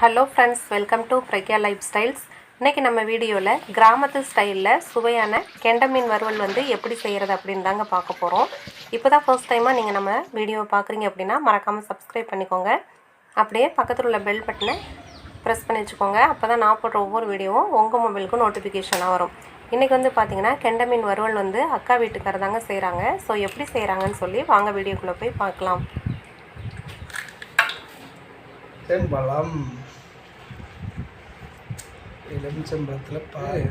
Hello friends welcome to Pragya lifestyles இன்றைக்கி நம்ம வீடியோவில் கிராமத்து ஸ்டைலில் சுவையான கெண்ட மீன் வறுவல் வந்து எப்படி செய்கிறது அப்படின்னு தாங்க பார்க்க போகிறோம் இப்போ தான் ஃபர்ஸ்ட் டைமாக நீங்கள் நம்ம வீடியோவை பார்க்குறீங்க அப்படின்னா மறக்காமல் சப்ஸ்கிரைப் பண்ணிக்கோங்க. அப்படியே பக்கத்தில் உள்ள பெல் பட்டனை ப்ரெஸ் பண்ணி வச்சுக்கோங்க. அப்போ தான் நான் போடுற ஒவ்வொரு வீடியோவும் உங்கள் மொபைலுக்கும் நோட்டிஃபிகேஷனாக வரும். இன்றைக்கி வந்து பார்த்தீங்கன்னா கெண்ட மீன் வறுவல் வந்து அக்கா வீட்டுக்காரர் தாங்க செய்கிறாங்க ஸோ எப்படி செய்கிறாங்கன்னு சொல்லி வாங்க வீடியோக்குள்ளே போய் பார்க்கலாம். தென்பலம் எலுமிச்சம்பழத்தில் பால்.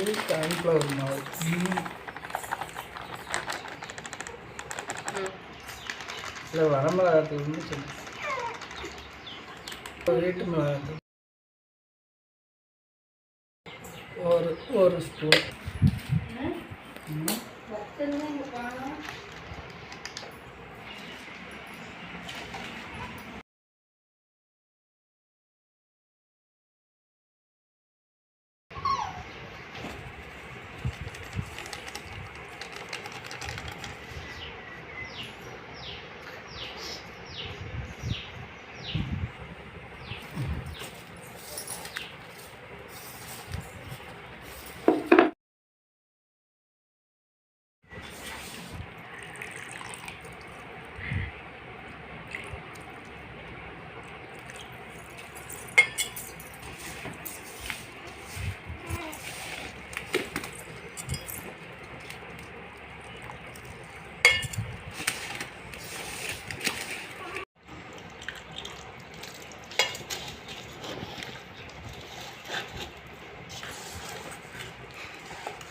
இது கார்ன்ஃப்ளவர் மாவு. இல்லை வரமிளகாத்தூள் வந்து வீட்டு மிளகாத்தூள். ஒரு ஒரு ஸ்பூன்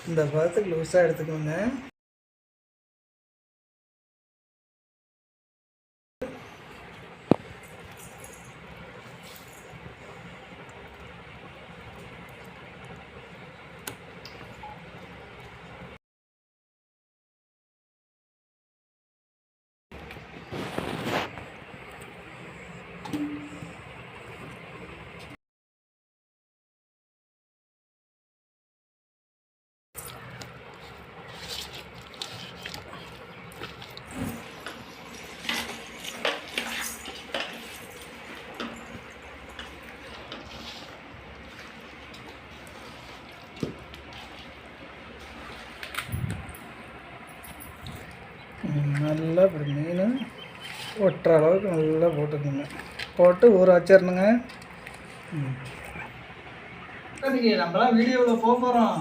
இந்த பதத்துக்கு லூஸாக எடுத்துக்கோங்க. நல்லா இப்படி மீன் ஒட்டுற அளவுக்கு நல்லா போட்டுக்கோங்க. போட்டு ஊற வச்சிடணுங்க. நம்மளாம் வீடியோவில் போக போகிறோம்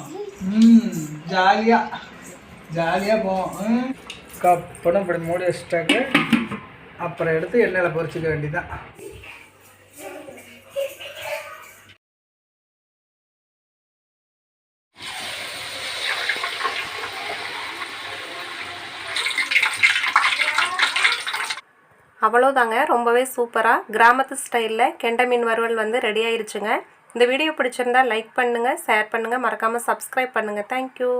ம் ஜாலியாக ஜாலியாக போவோம். கப்பனும் இப்படி மூடி வச்சுட்டாக்க அப்புறம் எடுத்து எண்ணெயில் பொரிச்சிக்க வேண்டியதான் அவ்வளோதாங்க ரொம்பவே சூப்பராக கிராமத்து ஸ்டைலில் கெண்டை மீன் வறுவல் வந்து ரெடி ஆயிருச்சுங்க. இந்த வீடியோ பிடிச்சிருந்தா லைக் பண்ணுங்கள் ஷேர் பண்ணுங்கள் மறக்காமல் சப்ஸ்கிரைப் பண்ணுங்கள் தேங்க்யூ